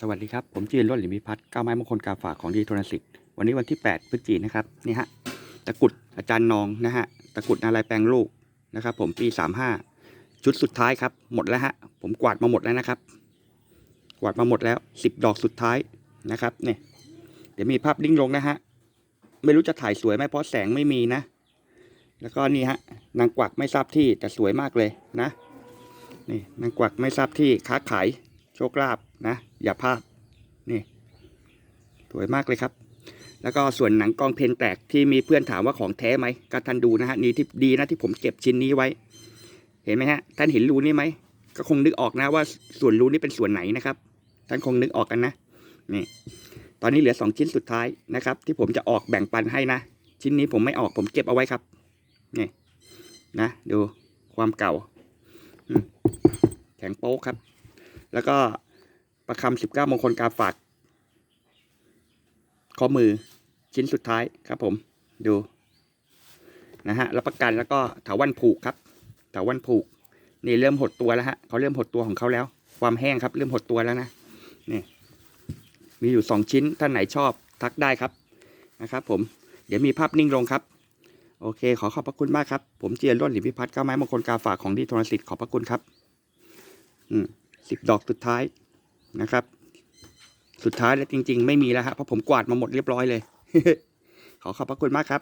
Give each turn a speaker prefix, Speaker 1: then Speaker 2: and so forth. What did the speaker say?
Speaker 1: สวัสดีครับ ผมจีนรถหลิมพิพัฒน์ก้าไม้มงคลกาฝากของดีโทรสิทธิ์วันนี้วันที่ 8 พฤศจิกายนนะครับนี่ฮะตะกุดอาจารย์นองนะฮะตะกุดอะไรแปลงลูกนะครับ ผมปี 35 ชุดสุดท้ายครับ หมดแล้วฮะผมกวาดมาหมดแล้วนะครับ กวาดมาหมดแล้ว 10 ดอกสุดท้ายนะครับเนี่ยเดี๋ยวมีภาพลิงลงนะฮะไม่รู้จะถ่ายสวยไหมเพราะแสงไม่มีนะ แล้วก็นี่ฮะนางกวักไม่ทราบที่แต่สวยมากเลยนะนี่นางกวักไม่ทราบที่ค้าขาย โชคลาภนะ อย่าพลาดนี่สวยมากเลยครับ แล้วก็ส่วนหนังกองเพนแตกที่มีเพื่อนถามว่าของแท้ไหมก็ท่านดูนะฮะนี่ที่ดีนะที่ผมเก็บชิ้นนี้ไว้ เห็นไหมฮะ ท่านเห็นรูนี้ไหมก็คงนึกออกนะว่าส่วนรูนี้เป็นส่วนไหนนะครับ ท่านคงนึกออกกันนะนี่ตอนนี้เหลือสองชิ้นสุดท้ายนะครับ ที่ผมจะออกแบ่งปันให้นะ ชิ้นนี้ผมไม่ออกผมเก็บเอาไว้ครับนี่นะ ดูความเก่าแข็งโป๊กครับ แล้วก็ประคำสิบเก้ามงคลกาฝากข้อมือชิ้นสุดท้ายครับผม ดูนะฮะรับประกันแล้วก็ถาวันผูกครับถาวันผูก นี่เริ่มหดตัวแล้วฮะเขาเริ่มหดตัวของเขาแล้ว ความแห้งครับ เริ่มหดตัวแล้วนะนี่มีอยู่สองชิ้นท่านไหนชอบทักได้ครับนะครับ ผมเดี๋ยวมีภาพนิ่งลงครับ โอเค ขอขอบพระคุณมากครับ ผมเจียนร่นหลิมพิพัฒน์ก้าไม้มงคลกาฝากของดีโทรสิทธิ์ขอบพระคุณครับ อืม สิบดอกสุดท้ายนะครับ สุดท้ายแล้วจริง ๆ ไม่มีแล้วฮะเพราะผมกวาดมาหมดเรียบร้อยเลย ขอขอบพระคุณมากครับ